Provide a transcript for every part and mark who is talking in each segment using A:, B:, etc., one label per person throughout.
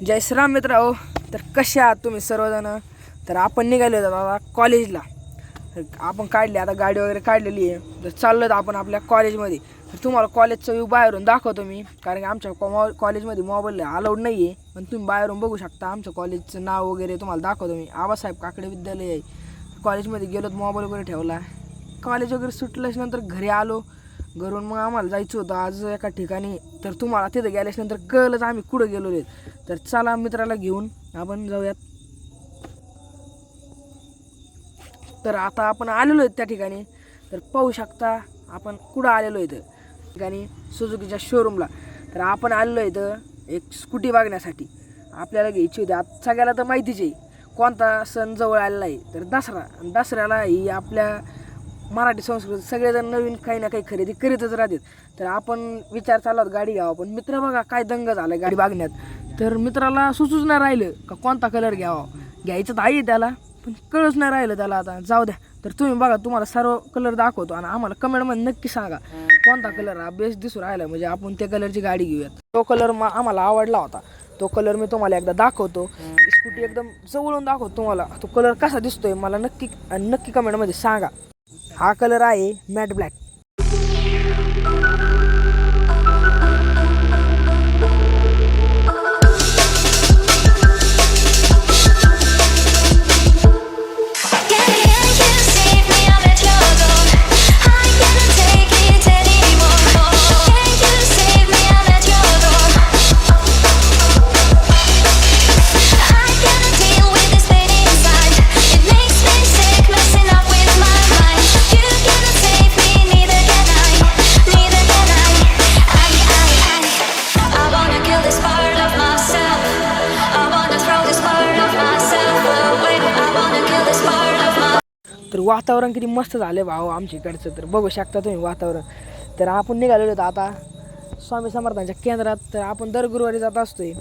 A: जय श्रीराम मित्र हो तर कसे आहात तुम्ही सर्वजण? तर आपण निघालो होतो बाबा कॉलेजला आपण काढले आता गाडी वगैरे काढलेली आहे. तर चाललो होतो आपण आपल्या कॉलेजमध्ये तर तुम्हाला कॉलेजचं व्यू बाहेरून दाखवतो मी. कारण की आमच्या कॉ कॉलेजमध्ये मोबाईल अलाउड नाही आहे पण तुम्ही बाहेरून बघू शकता आमचं कॉलेजचं नाव वगैरे तुम्हाला दाखवतो मी. आबासाहेब काकडे विद्यालय आहे. कॉलेजमध्ये गेलो मोबाईल वगैरे ठेवला. कॉलेज वगैरे सुटल्याच्या नंतर घरी आलो. घरून मग आम्हाला जायचं होतं आज एका ठिकाणी. तर तुम्हाला तिथं गेल्याच्यानंतर कळलंच आम्ही कुठं गेलो आहेत तर चला मित्राला घेऊन आपण जाऊयात. तर आता आपण आलेलो आहेत त्या ठिकाणी. तर पाहू शकता आपण कुठं आलेलो आहे इथं. ठिकाणी सुजुकीच्या शोरूमला तर आपण आलेलो आहे इथं एक स्कूटी बघण्यासाठी. आपल्याला घ्यायची होती. आता सगळ्याला तर माहितीच आहे. कोणता सण जवळ आलेला आहे. तर दसरा. दसऱ्याला ही आपल्या मराठी संस्कृती सगळेजण नवीन काही ना काही खरेदी करीतच राहतात. तर आपण विचार चालला गाडी घ्यावा पण मित्र बघा काय दंग झाला गाडी बघण्यात तर मित्राला सुचूच नाही राहिलं का कोणता कलर घ्यावा? घ्यायचं तर आहे त्याला पण कळच नाही राहिलं त्याला आता. जाऊ द्या. तर तुम्ही बघा तुम्हाला सर्व कलर दाखवतो आणि आम्हाला कमेंटमध्ये नक्की सांगा कोणता कलर हा बेस्ट दिसून राहिला म्हणजे आपण त्या कलरची गाडी घेऊयात. तो कलर आम्हाला आवडला होता. तो कलर मी तुम्हाला एकदा दाखवतो. स्कूटी एकदम जवळून दाखवतो तुम्हाला. तो कलर कसा दिसतोय मला नक्की आणि नक्की कमेंटमध्ये सांगा. हा कलर आहे मॅट ब्लॅक. तर वातावरण किती मस्त झालं भाऊ आमच्या इकडचं तर बघू शकता तुम्ही वातावरण. तर आपण निघालेलो होतो आता स्वामी समर्थांच्या केंद्रात. तर आपण दर गुरुवारी जात असतोय.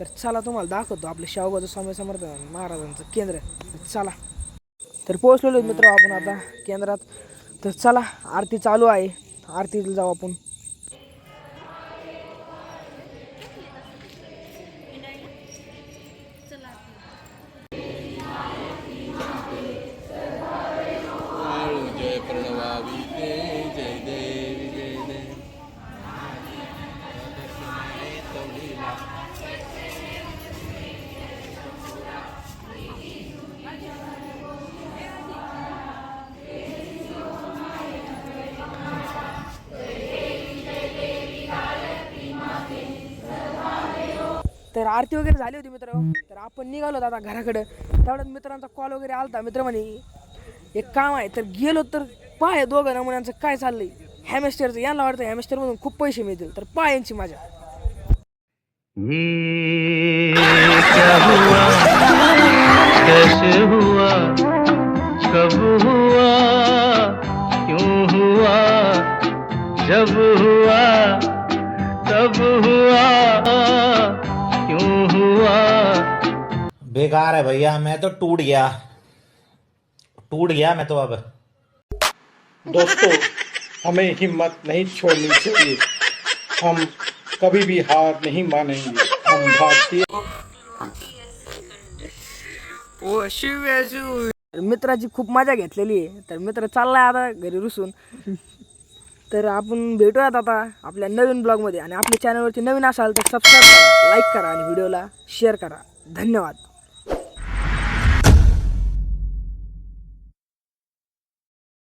A: तर चला तुम्हाला दाखवतो आपलं शावगावचं स्वामी समर्थ महाराजांचं केंद्र. चला. तर पोहोचलेलो मित्र आपण आता केंद्रात. तर चला आरती चालू आहे. आरतीला जाऊ आपण. तर आरती वगैरे झाली होती मित्र. तर आपण निघालो आता घराकडं. तेवढ्यात मित्रांचा कॉल वगैरे आलता. मित्र म्हणे एक काम आहे. तर गेलो तर पाय दोघं नमुन्यांचं काय चाललंय? हॅमेस्टरचं यांना वाटतं हॅमेस्टरमधून खूप पैसे मिळतील. तर पाय यांची माझ्या
B: कब हुआ? क्यों हुआ? जब हुआ? तब हुआ?
C: बेकार है भैया मैं तो टूट गया। टूट गया मैं तो अब।
D: दोस्तों हमें हिम्मत नहीं छोड़नी चाहिए। हम कभी भी हार नहीं मानेंगे। हम भारतीय
A: ओ शिव मित्राची खूप मजा घेतलेली आहे. तर मित्र चाललाय आता घरी रुसून. तर आपण भेटूयात आता आपल्या नवीन ब्लॉगमध्ये आणि आपल्या चॅनलवरती नवीन असाल तर सबस्क्राईब करा लाईक करा आणि व्हिडिओला शेअर करा. धन्यवाद.